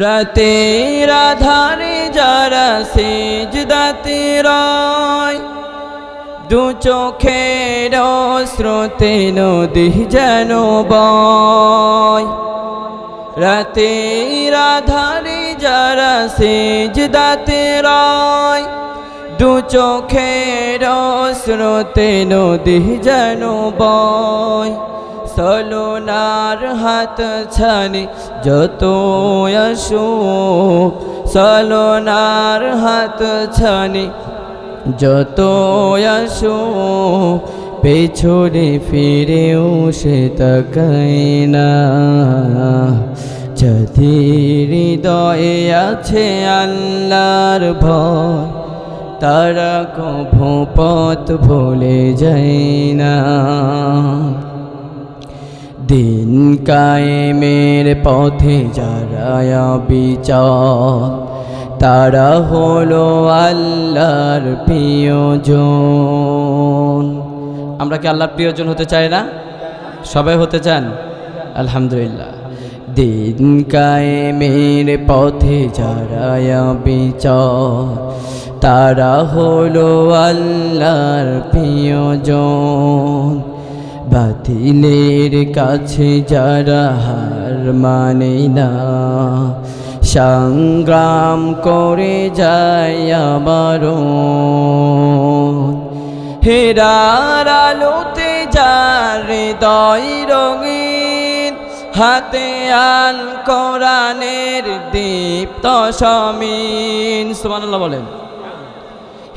রাতের আধারে যারা সেজদাতে রয়, দু চোখের স্রোতে নদী যেন বয়। রাতের আধারে যারা সেজদাতে রয়, দু চোখের স্রোতে নদী যেন বয়। সলোনার হাত ছানি যত আসো সলোনার হাত ছানি যত আসো পেছনে ফিরেও সে তাকায় না। যাদের হৃদয়ে আছে আল্লাহর ভয়, তারা কভু পথ ভুলে যায় না। দিন কায়েমের পথে যারা বিচার তারা হলো আল্লাহর প্রিয়জন। আমরা কি আল্লাহর প্রিয়জন হতে চাই না? সবাই হতে চান? আলহামদুলিল্লাহ। দিন কায়েমের পথে যারা বিচার তারা হলো আল্লাহর প্রিয়জন। বাতিলের কাছে যারা হার মানে না। সংগ্রাম করে যায় আবারও। হেরার আলোতে যার হৃদয় রঙিন, হাতে আল কোরআনের দীপ্ত সমীন। সুবহানাল্লাহ বলেন।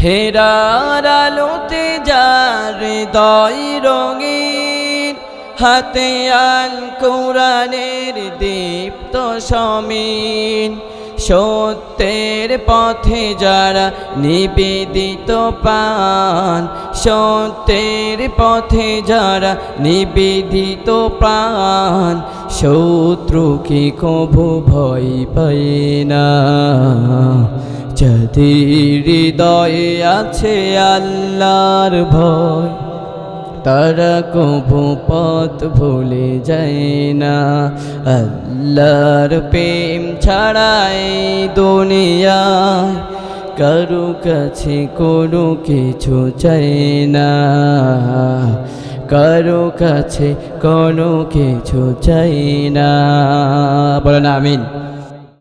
হেরার আলোতে যার হৃদয় রঙিন হাতে আল কোরআনের দীপ্ত সমীন, সত্যের পথে যারা নিবেদিত পান সত্যের পথে যারা নিবেদিত প্রাণ, শত্রু কি কভু ভয় পায় না? যাদের হৃদয়ে আছে আল্লাহর ভয় তারা কভু পথ ভুলে যায় না। আল্লাহর প্রেম ছাড়াই দুনিয়ায় কারও কাছে কোনো কিছু চাই না। কারও কাছে কোনো কিছু চাই না। বলেন আমিন।